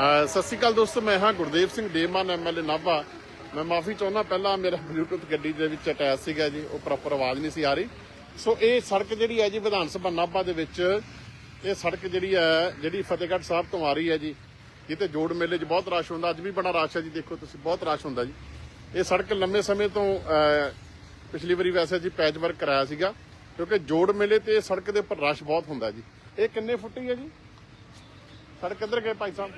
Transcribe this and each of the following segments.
ਸਤਿ ਸ਼੍ਰੀ ਅਕਾਲ ਦੋਸਤੋ, ਮੈਂ ਹਾਂ ਗੁਰਦੇਵ ਸਿੰਘ ਦੇਵਮਾਨ ਐਮਐਲਏ ਨਾਭਾ। ਮੈਂ ਮਾਫੀ ਚਾਹੁੰਦਾ, ਪਹਿਲਾਂ ਮੇਰਾ ਬਲੂਟੁੱਥ ਗੱਡੀ ਦੇ ਵਿੱਚ ਅਟੈਚ ਸੀਗਾ ਜੀ, ਉਹ ਪ੍ਰੋਪਰ ਆਵਾਜ਼ ਨਹੀਂ ਸੀ ਆ ਰਹੀ। ਸੋ ਇਹ ਸੜਕ ਜਿਹੜੀ ਹੈ ਜੀ, ਵਿਧਾਨ ਸਭਾ ਨਾਭਾ ਦੇ ਵਿੱਚ, ਇਹ ਸੜਕ ਜਿਹੜੀ ਹੈ, ਜਿਹੜੀ ਫਤਿਹਗੜ੍ਹ ਸਾਹਿਬ ਤੋਂ ਆ ਰਹੀ ਹੈ ਜੀ ਜਿੱਤੇ ਜੋੜ ਮੇਲੇ 'ਚ ਬਹੁਤ ਰਸ਼ ਹੁੰਦਾ, ਅੱਜ ਵੀ ਬੜਾ ਰਸ਼ ਹੈ ਜੀ, ਦੇਖੋ ਤੁਸੀਂ, ਬਹੁਤ ਰਸ਼ ਹੁੰਦਾ ਜੀ। ਇਹ ਸੜਕ ਲੰਮੇ ਸਮੇਂ ਤੋਂ ਪਿਛਲੀ ਵਾਰੀ ਵੈਸੇ ਜੀ ਪੈਚ ਵਰਕ ਕਰਾਇਆ ਸੀਗਾ, ਕਿਉਂਕਿ ਜੋੜ ਮੇਲੇ ਤੇ ਸੜਕ ਦੇ ਉੱਪਰ ਰਸ਼ ਬਹੁਤ ਹੁੰਦਾ ਜੀ। ਇਹ ਕਿੰਨੇ ਫੁੱਟੀ ਹੈ ਜੀ? ਸੜਕ ਕਿੱਧਰ ਗਏ ਭਾਈ ਸਾਹਿਬ?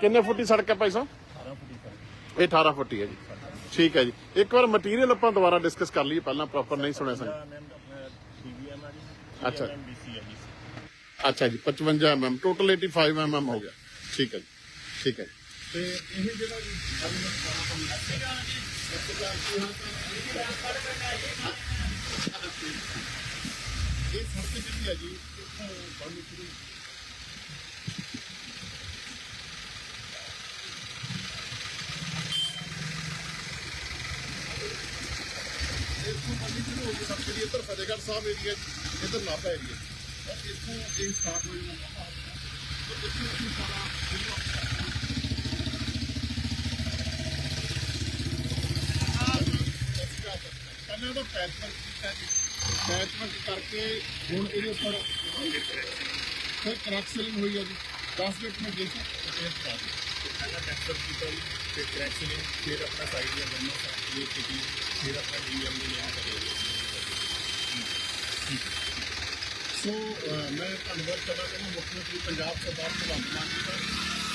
ਕਿੰਨੇ ਫੁੱਟੀ ਸੜਕ ਹੈ ਭਾਈ ਸਾਹਿਬ? ਇਹ 18 ਫੁੱਟੀ ਹੈ ਜੀ। ਠੀਕ ਹੈ ਜੀ। ਇੱਕ ਵਾਰ ਮਟੀਰੀਅਲ ਆਪਾਂ ਦੁਬਾਰਾ ਡਿਸਕਸ ਕਰ ਲਈਏ ਪਹਿਲਾਂ ਪ੍ਰੋਪਰ ਨਹੀਂ ਸੁਣਿਆ ਸੀ ਅੱਛਾ। ਅੱਛਾ ਜੀ 55 mm ਟੋਟਲ 85 mm ਹੋ ਗਿਆ। ਠੀਕ ਹੈ ਜੀ। ਠੀਕ ਹੈ ਜੀ। ਤੇ ਇਹ ਜਿਹੜਾ ਜੀ ਇਹ ਸੜਕ ਜਿਹੜੀ ਹੈ ਜੀ ਇੱਥੋਂ ਬੰਦ ਸ਼ੁਰੂ ਬੰਦ ਸ਼ੁਰੂ ਹੋ ਗਈ ਸੜਕ ਜਿਹੜੀ ਇੱਧਰ ਫਤਿਹਗੜ੍ਹ ਸਾਹਿਬ ਏਰੀਆ ਇੱਧਰ ਨਾਭਾ ਏਰੀਆ ਔਰ ਇੱਥੋਂ ਇਹ ਸਟਾਰਟ ਹੋ ਜਾਂਦਾ ਤੇ ਇੱਥੋਂ ਅਸੀਂ ਸਾਰਾ ਪਹਿਲਾਂ ਤਾਂ ਪੈਚਵਰਕ ਕੀਤਾ ਜੀ ਪੈਚਵਰਕ ਕਰਕੇ ਹੁਣ ਇਹਦੇ ਉੱਪਰ ਫਿਰ ਕਰੈਕ ਸੀਲਿੰਗ ਹੋਈ ਹੈ ਜੀ 10 ਮਿੰਟ ਮੈਂ ਦੇਖੀ ਇਹ ਸਟਾਰਟ ਪਹਿਲਾਂ ਟੈਕਸਚਰ ਕੀਤਾ ਜੀ ਫਿਰ ਕ੍ਰੈਕ ਸੀਲਿੰਗ ਫਿਰ ਆਪਣਾ ਸਾਈਡ ਦੀਆਂ ਦੋਨੋਂ ਸਾਈਡ ਇਹ ਕੀਤੀ ਫਿਰ ਆਪਣਾ ਡੀਵੀਐਮ ਦੇ ਲਿਆ ਕਰੇ ਸੋ ਮੈਂ ਧੰਨਵਾਦ ਕਰਦਾ ਚਾਹੁੰਦਾ ਮੁੱਖ ਮੰਤਰੀ ਪੰਜਾਬ ਸਰਕਾਰ ਭਗਵੰਤ ਮਾਨ ਜੀ ਦਾ,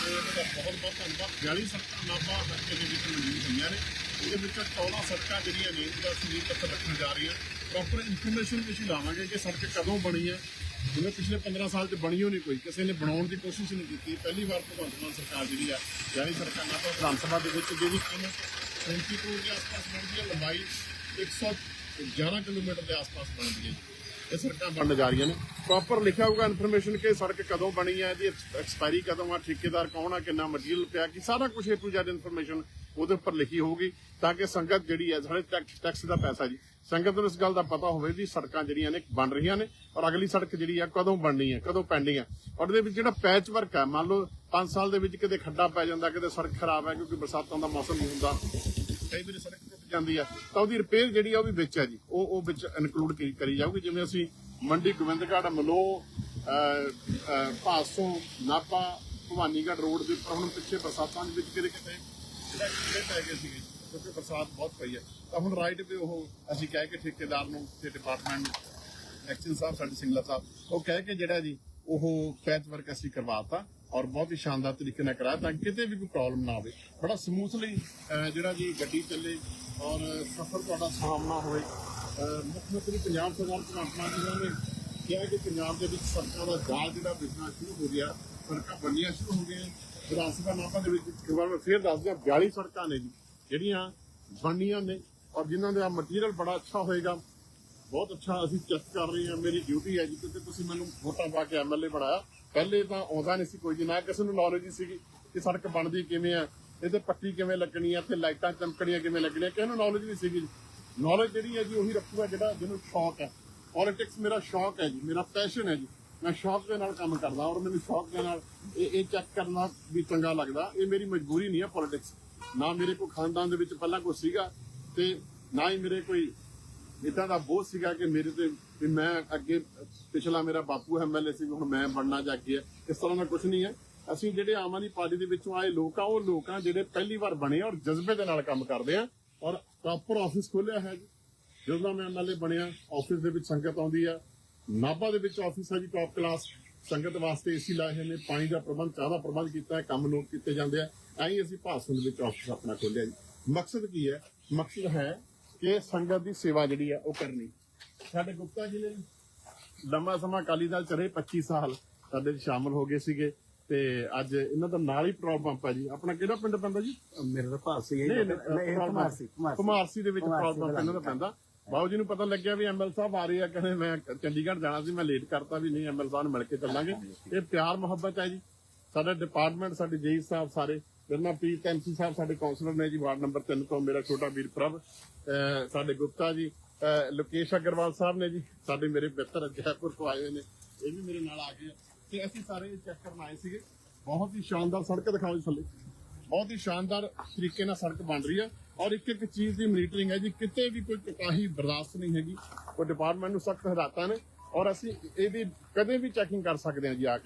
ਤੇ ਇਹਨਾਂ ਬਹੁਤ ਬਹੁਤ ਧੰਨਵਾਦ। 42 ਸੜਕਾਂ ਨਾਭਾ ਹਲਕੇ ਦੇ ਵਿੱਚ ਮੌਜੂਦ ਹੋਈਆਂ ਨੇ। ਇਹਦੇ ਵਿੱਚ 14 ਸੜਕਾਂ ਜਿਹੜੀਆਂ ਨੇ, ਉਹਦਾ ਸਰੀਰ ਪੱਤਰ ਰੱਖਣ ਜਾ ਰਹੀਆਂ ਪ੍ਰੋਪਰ ਇਨਫੋਰਮੇਸ਼ਨ ਵੀ ਅਸੀਂ ਲਾਵਾਂਗੇ ਕਿ ਸੜਕ ਕਦੋਂ ਬਣੀ ਹੈ। ਜਿਵੇਂ ਪਿਛਲੇ 15 ਸਾਲ ਚ ਬਣੀ ਹੋ ਨਹੀਂ ਕੋਈ, ਕਿਸੇ ਨੇ ਬਣਾਉਣ ਦੀ ਕੋਸ਼ਿਸ਼ ਨਹੀਂ ਕੀਤੀ। ਪਹਿਲੀ ਵਾਰ ਭਗਵੰਤ ਮਾਨ ਸਰਕਾਰ ਜਿਹੜੀ ਆ 42 ਸੜਕਾਂ ਨਾਭਾ ਵਿਧਾਨ ਸਭਾ ਦੇ ਵਿੱਚ ਜਿਹੜੀ ਕੀਮਤ 32 ਕਰੋੜ ਦੇ ਆਸ-ਪਾਸ ਬਣਦੀ ਹੈ, ਲੰਬਾਈ 111 ਕਿਲੋਮੀਟਰ ਦੇ ਆਸ-ਪਾਸ ਬਣਦੀ ਹੈ ਇਹ ਸੜਕਾਂ ਬਣਨ ਜਾ ਰਹੀਆਂ ਨੇ। ਪ੍ਰੋਪਰ ਲਿਖਿਆ ਹੋਊਗਾ ਇਨਫੋਰਮੇਸ਼ਨ ਕਿ ਸੜਕ ਕਦੋਂ ਬਣੀ ਹੈ, ਇਹਦੀ ਐਕਸਪਾਇਰੀ ਕਦੋਂ ਆ, ਠੇਕੇਦਾਰ ਕੌਣ ਆ, ਕਿੰਨਾ ਮਟੀਰੀਅਲ ਪਿਆ, ਕਿ ਸਾਰਾ ਕੁਝ ਏ ਟੂ ਜ਼ੈਡ ਇਨਫੋਰਮੇਸ਼ਨ ਉਹਦੇ ਉੱਪਰ ਲਿਖੀ ਹੋਊਗੀ ਤਾਂ ਕਿ ਸੰਗਤ ਜਿਹੜੀ ਹੈ, ਸਾਡੇ ਟੈਕਸ ਦਾ ਪੈਸਾ ਜੀ। ਸੰਗਤ ਨੂੰ ਇਸ ਗੱਲ ਦਾ ਪਤਾ ਹੋਵੇ ਵੀ ਸੜਕਾਂ ਜਿਹੜੀਆਂ ਨੇ ਬਣ ਰਹੀਆਂ ਨੇ ਔਰ ਅਗਲੀ ਸੜਕ ਜਿਹੜੀ ਆ, ਕਦੋਂ ਬਣਨੀ ਹੈ, ਕਦੋਂ ਪੈਂਡਿੰਗ ਹੈ ਔਰ ਇਹਦੇ ਵਿੱਚ ਜਿਹੜਾ ਪੈਚ ਵਰਕ ਹੈ ਮੰਨ ਲਓ 5 ਸਾਲ ਦੇ ਵਿੱਚ ਕਿਤੇ ਖੱਡਾ ਪੈ ਜਾਂਦਾ, ਕਿਤੇ ਸੜਕ ਖਰਾਬ ਹੈ, ਕਿਉਂਕਿ ਬਰਸਾਤਾਂ ਦਾ ਮੌਸਮ ਨਹੀਂ ਹੁੰਦਾ। ਕਈ ਵਾਰੀ ਸੜਕ ਜਾਂਦੀ ਆ, ਤਾਂ ਉਹਦੀ ਰਿਪੇਅਰ ਜਿਹੜੀ ਆ ਉਹ ਵੀ ਵਿੱਚ ਹੈ ਜੀ। ਉਹ ਉਹ ਵਿੱਚ ਇਨਕਲੂਡ ਕਰੀ ਜਾਊਗੀ। ਜਿਵੇਂ ਅਸੀਂ ਮੰਡੀ ਗੋਬਿੰਦਗੜ੍ਹ ਮਲੋ ਭਾਸੋਂ ਨਾਪਾ ਭਵਾਨੀਗੜ੍ਹ ਰੋਡ ਦੇ ਉੱਪਰ ਹੁਣ ਪਿੱਛੇ ਬਰਸਾਤਾਂ ਦੇ ਵਿੱਚ ਕਿਤੇ ਕਿਤੇ ਜਿਹੜਾ ਕੀੜੇ ਪੈ ਗਏ ਸੀਗੇ, ਕਿਉਂਕਿ ਬਰਸਾਤ ਬਹੁਤ ਪਈ ਹੈ ਤਾਂ ਹੁਣ ਰਾਈਟ ਤੇ ਉਹ ਅਸੀਂ ਕਹਿ ਕੇ ਠੇਕੇਦਾਰ ਨੂੰ ਤੇ ਡਿਪਾਰਟਮੈਂਟ ਐਕਸ਼ਨ ਸਾਹਿਬ, ਸਾਡੇ ਸਿੰਗਲਾ ਸਾਹਿਬ, ਉਹ ਕਹਿ ਕੇ ਜਿਹੜਾ ਜੀ, ਉਹ ਪੈਚ ਵਰਕ ਅਸੀਂ ਕਰਵਾਤਾ ਔਰ ਬਹੁਤ ਹੀ ਸ਼ਾਨਦਾਰ ਤਰੀਕੇ ਨਾਲ ਕਰਾਇਆ ਤਾਂ ਕਿਤੇ ਵੀ ਕੋਈ ਪ੍ਰੋਬਲਮ ਨਾ ਆਵੇ। ਬੜਾ ਸਮੂਥਲੀ ਜਿਹੜਾ ਜੀ ਗੱਡੀ ਚੱਲੇ ਔਰ ਸਫ਼ਰ ਤੁਹਾਡਾ ਸਾਹਮਣਾ ਹੋਵੇ। ਮੁੱਖ ਮੰਤਰੀ ਪੰਜਾਬ ਸਰਕਾਰ ਭਗਵੰਤ ਮਾਨ ਜੀ ਨੇ ਕਿਹਾ ਕਿ ਪੰਜਾਬ ਦੇ ਵਿੱਚ ਸੜਕਾਂ ਦਾ ਜਾਲ ਜਿਹੜਾ ਵਿਕਣਾ ਸ਼ੁਰੂ ਹੋ ਗਿਆ, ਸੜਕਾਂ ਬਣਨੀਆਂ ਸ਼ੁਰੂ ਹੋ ਗਈਆਂ। ਵਿਧਾਨ ਸਭਾ ਨਾਭਾ ਦੇ ਵਿੱਚ ਇੱਕ ਵਾਰ ਮੈਂ ਫੇਰ ਦੱਸ ਦਿਆਂ 42 ਸੜਕਾਂ ਨੇ ਜੀ, ਜਿਹੜੀਆਂ ਬਣਨੀਆਂ ਨੇ ਔਰ ਜਿਨ੍ਹਾਂ ਦਾ ਮਟੀਰੀਅਲ ਬੜਾ ਅੱਛਾ ਹੋਏਗਾ। ਬਹੁਤ ਅੱਛਾ ਅਸੀਂ ਚੈੱਕ ਕਰ ਰਹੇ ਹਾਂ, ਮੇਰੀ ਡਿਊਟੀ ਹੈ ਜੀ, ਕਿਉਂਕਿ ਤੁਸੀਂ ਮੈਨੂੰ ਵੋਟਾਂ ਪਾ ਕੇ ਐਮਐਲਏ ਬਣਾਇਆ। ਪਹਿਲੇ ਤਾਂ ਆਉਂਦਾ ਨਹੀਂ ਸੀ ਕੋਈ ਜੀ, ਨਾ ਕਿਸੇ ਨੂੰ ਨੌਲੇਜ ਹੀ ਸੀਗੀ ਕਿ ਸੜਕ ਬਣਦੀ ਕਿਵੇਂ ਆ, ਇਹਦੇ ਪੱਟੀ ਕਿਵੇਂ ਲੱਗਣੀ ਆ ਤੇ ਲਾਈਟਾਂ ਚਮਕਣੀਆਂ ਕਿਵੇਂ ਲੱਗਣੀਆਂ, ਕਿਸੇ ਨੂੰ ਨੌਲੇਜ ਨਹੀਂ ਸੀਗੀ ਨੌਲੇਜ ਜਿਹੜੀ ਹੈ ਜੀ, ਉਹੀ ਰੱਖੂਗਾ ਜਿਹੜਾ ਜਿਹਨੂੰ ਸ਼ੌਕ ਹੈ। ਪੋਲਿਟਿਕਸ ਮੇਰਾ ਸ਼ੌਕ ਹੈ ਜੀ, ਮੇਰਾ ਪੈਸ਼ਨ ਹੈ ਜੀ। ਮੈਂ ਸ਼ੌਕ ਦੇ ਨਾਲ ਕੰਮ ਕਰਦਾ ਔਰ ਮੈਨੂੰ ਸ਼ੌਕ ਦੇ ਨਾਲ ਇਹ ਇਹ ਚੈੱਕ ਕਰਨਾ ਵੀ ਚੰਗਾ ਲੱਗਦਾ। ਇਹ ਮੇਰੀ ਮਜਬੂਰੀ ਨਹੀਂ ਹੈ ਪੋਲਿਟਿਕਸ ਨਾ ਮੇਰੇ ਕੋਈ ਖਾਨਦਾਨ ਦੇ ਵਿੱਚ ਪਹਿਲਾਂ ਕੋਈ ਸੀਗਾ ਤੇ ਨਾ ਹੀ ਮੇਰੇ ਕੋਈ ਇਦਾਂ ਦਾ ਬੋਝ ਸੀਗਾ ਕਿ ਮੇਰੇ ਤੇ ਵੀ ਮੈਂ ਅੱਗੇ ਪਿਛਲਾ ਮੇਰਾ ਬਾਪੂ ਐਮਐਲਏ ਸੀ, ਹੁਣ ਮੈਂ ਬਣਨਾ ਜਾ ਕੇ ਇਸ ਤਰ੍ਹਾਂ ਦਾ ਕੁਝ ਨਹੀਂ ਹੈ। ਅਸੀਂ ਜਿਹੜੇ ਆਮ ਆਦਮੀ ਪਾਰਟੀ ਦੇ ਵਿੱਚੋਂ ਆਏ ਲੋਕ ਆ, ਉਹ ਲੋਕ ਆ ਜਿਹੜੇ ਪਹਿਲੀ ਵਾਰ ਬਣੇ ਔਰ ਜਜ਼ਬੇ ਦੇ ਨਾਲ ਕੰਮ ਕਰਦੇ ਆ ਔਰ ਪ੍ਰੋਪਰ ਆਫਿਸ ਖੋਲਿਆ ਹੈ ਜੀ। ਜਦੋਂ ਮੈਂ ਐਮਐਲਏ ਬਣਿਆ ਆਫਿਸ ਦੇ ਵਿੱਚ ਸੰਗਤ ਆਉਂਦੀ ਆ। ਨਾਭਾ ਦੇ ਵਿੱਚ ਆਫਿਸ ਹੈ ਜੀ ਟੌਪ ਕਲਾਸ ਸੰਗਤ ਵਾਸਤੇ ਏਸੀ ਲਾਏ ਹੋਏ ਨੇ, ਪਾਣੀ ਦਾ ਪ੍ਰਬੰਧ, ਚਾਹ ਦਾ ਪ੍ਰਬੰਧ ਕੀਤਾ ਹੈ, ਕੰਮ ਲੋਕ ਕੀਤੇ ਜਾਂਦੇ ਆ। ਐਂ ਅਸੀਂ ਭਾਸ਼ਣ ਦੇ ਵਿੱਚ ਆਫਿਸ ਆਪਣਾ ਖੋਲਿਆ ਜੀ। ਮਕਸਦ ਕੀ ਹੈ? ਮਕਸਦ ਹੈ ਕਿ ਸੰਗਤ ਦੀ ਸੇਵਾ ਜਿਹੜੀ ਆ ਉਹ ਕਰਨੀ। ਸਾਡੇ ਗੁਪਤਾ ਜੀ ਨੇ ਲੰਮਾ ਸਮਾਂ ਅਕਾਲੀ ਦਲ ਚ ਰਹੇ 25 ਸਾਲ ਸਾਡੇ ਚ ਸ਼ਾਮਲ ਹੋ ਗਏ ਸੀਗੇ ਤੇ ਅੱਜ ਇਹਨਾਂ ਦਾ ਨਾਲ ਹੀ ਪੈਟਰੋਲ ਪੰਪ ਹੈ ਜੀ। ਆਪਣਾ ਕਿਹੜਾ ਪਿੰਡ ਪੈਂਦਾ ਜੀ? ਮੇਰੇ ਤਾਂ ਭਾਸੀ ਹੈ ਨਹੀਂ, ਜੀ ਨਹੀਂ, ਇਹ ਕੁਮਾਰਸੀ ਕੁਮਾਰਸੀ। ਦੇ ਵਿੱਚ ਪੈਟਰੋਲ ਪੰਪ ਇਹਨਾਂ ਦਾ ਪੈਂਦਾ। ਬਾਬੂ ਜੀ ਨੂੰ ਪਤਾ ਲੱਗਿਆ ਵੀ ਐਮਐਲ ਸਾਹਿਬ ਆ ਰਹੇ ਆ ਕਹਿੰਦੇ ਮੈਂ ਚੰਡੀਗੜ੍ਹ ਜਾਣਾ ਸੀ ਮੈਂ ਲੇਟ ਕਰਤਾ ਵੀ ਨਹੀਂ ਐਮਐਲ ਸਾਹਿਬ ਮਿਲ ਕੇ ਚੱਲਾਂਗੇ। ਇਹ ਪਿਆਰ ਮੁਹੱਬਤ ਹੈ ਜੀ। ਸਾਡਾ ਡਿਪਾਰਟਮੈਂਟ ਸਾਡੇ ਜੇਈ ਸਾਹਿਬ ਸਾਰੇ ਮੇਰੇ ਨਾਲ ਪੀ ਐਮਸੀ ਸਾਹਿਬ, ਸਾਡੇ ਕਾਉਂਸਲਰ ਨੇ ਜੀ, ਵਾਰਡ ਨੰਬਰ 3 ਤੋਂ ਮੇਰਾ ਛੋਟਾ ਵੀਰ ਪ੍ਰਭ ਸਾਡੇ ਗੁਪਤਾ ਜੀ ਲੋਕੇਸ਼ ਅਗਰਵਾਲ ਸਾਹਿਬ ਨੇ ਜੀ, ਸਾਡੇ ਮੇਰੇ ਮਿੱਤਰ ਜੈਪੁਰ ਤੋਂ ਆਏ ਹੋਏ ਨੇ, ਇਹ ਵੀ ਮੇਰੇ ਨਾਲ ਆ ਗਏ ਤੇ ਅਸੀਂ ਸਾਰੇ ਚੈੱਕ ਕਰਨ ਆਏ ਸੀਗੇ। ਬਹੁਤ ਹੀ ਸ਼ਾਨਦਾਰ ਸੜਕ ਦਿਖਾਓ ਜੀ ਥੱਲੇ। ਬਹੁਤ ਹੀ ਸ਼ਾਨਦਾਰ ਤਰੀਕੇ ਨਾਲ ਸੜਕ ਬਣ ਰਹੀ ਹੈ ਔਰ ਇੱਕ ਇੱਕ ਚੀਜ਼ ਦੀ ਮੋਨੀਟਰਿੰਗ ਹੈ ਜੀ, ਕਿਤੇ ਵੀ ਕੋਈ ਕੋਤਾਹੀ ਬਰਦਾਸ਼ਤ ਨਹੀਂ ਹੈਗੀ। ਉਹ ਡਿਪਾਰਟਮੈਂਟ ਨੂੰ ਸਖਤ ਹਦਾਇਤਾਂ ਨੇ। ਔਰ ਅਸੀਂ ਇਹਦੀ ਕਦੇ ਵੀ ਚੈਕਿੰਗ ਕਰ ਸਕਦੇ ਹਾਂ ਜੀ ਆ ਕੇ।